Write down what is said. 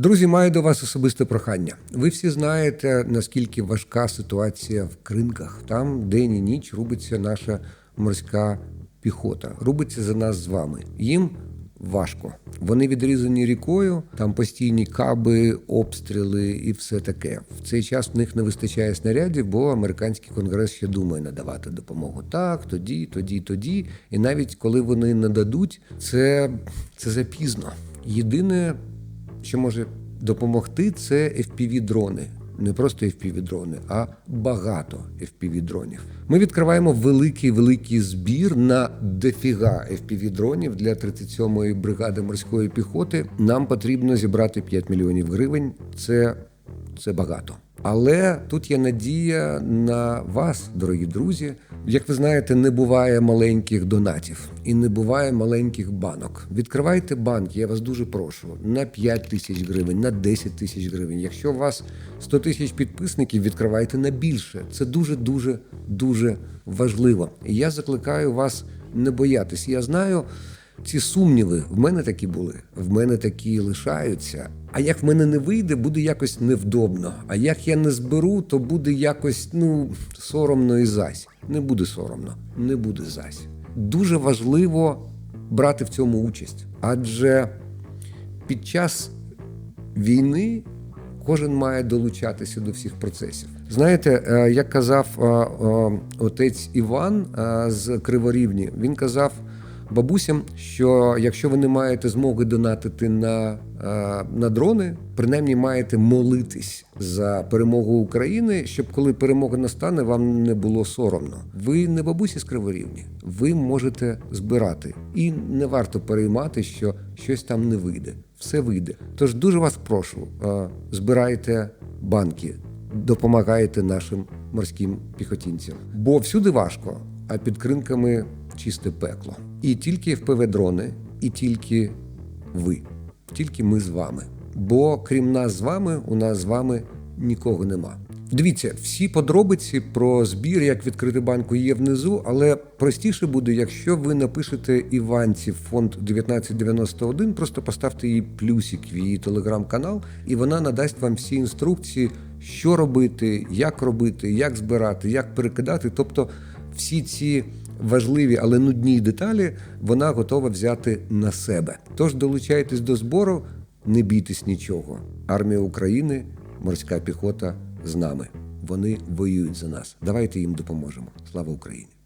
Друзі, маю до вас особисте прохання. Ви всі знаєте, наскільки важка ситуація в кринках. Там день і ніч рубиться наша морська піхота, рубиться за нас з вами. Їм важко. Вони відрізані рікою, там постійні каби, обстріли і все таке. В цей час в них не вистачає снарядів, бо американський конгрес ще думає надавати допомогу. Так, тоді, тоді, тоді. І навіть коли вони нададуть, це, це запізно. Єдине, що може допомогти, це FPV-дрони. Не просто FPV-дрони, а багато FPV-дронів. Ми відкриваємо великий великий збір на дофіга FPV-дронів для 37-ї бригади морської піхоти. Нам потрібно зібрати 5 мільйонів гривень. Це, це багато. Але тут є надія на вас, дорогі друзі. Як ви знаєте, не буває маленьких донатів і не буває маленьких банок. Відкривайте банк, я вас дуже прошу, на 5 тисяч гривень, на 10 тисяч гривень. Якщо у вас 100 тисяч підписників, відкривайте на більше. Це дуже, дуже, дуже важливо. І я закликаю вас не боятись. Я знаю. Ці сумніви в мене такі були, в мене такі лишаються. А як в мене не вийде, буде якось невдобно. А як я не зберу, то буде якось ну соромно і зась. Не буде соромно, не буде зась. Дуже важливо брати в цьому участь, адже під час війни кожен має долучатися до всіх процесів. Знаєте, е, як казав е, е, отець Іван з Криворівні, він казав бабусям, що якщо ви не маєте змоги донатити на, е, на дрони, принаймні маєте молитись за перемогу України, щоб коли перемога настане, вам не було соромно. Ви не бабусі з Криворівні, ви можете збирати, і не варто переймати, що щось там не вийде. Все вийде. Тож дуже вас прошу, е, збирайте банки, допомагайте нашим морським піхотінцям. Бо всюди важко, а під кринками чисте пекло. І тільки ФПВ-дрони, і тільки ви, тільки ми з вами. Бо крім нас з вами, у нас з вами нікого нема. Дивіться, всі подробиці про збір, як відкрити банку, є внизу, але простіше буде, якщо ви напишете Іванці фонд 1991, просто поставте їй плюсик в її телеграм-канал, і вона надасть вам всі інструкції, що робити, як робити, як збирати, як перекидати. Тобто всі ці важливі, але нудні деталі вона готова взяти на себе. Тож долучайтесь до збору, не бійтесь нічого. Армія України, морська піхота з нами. Вони воюють за нас. Давайте їм допоможемо. Слава Україні!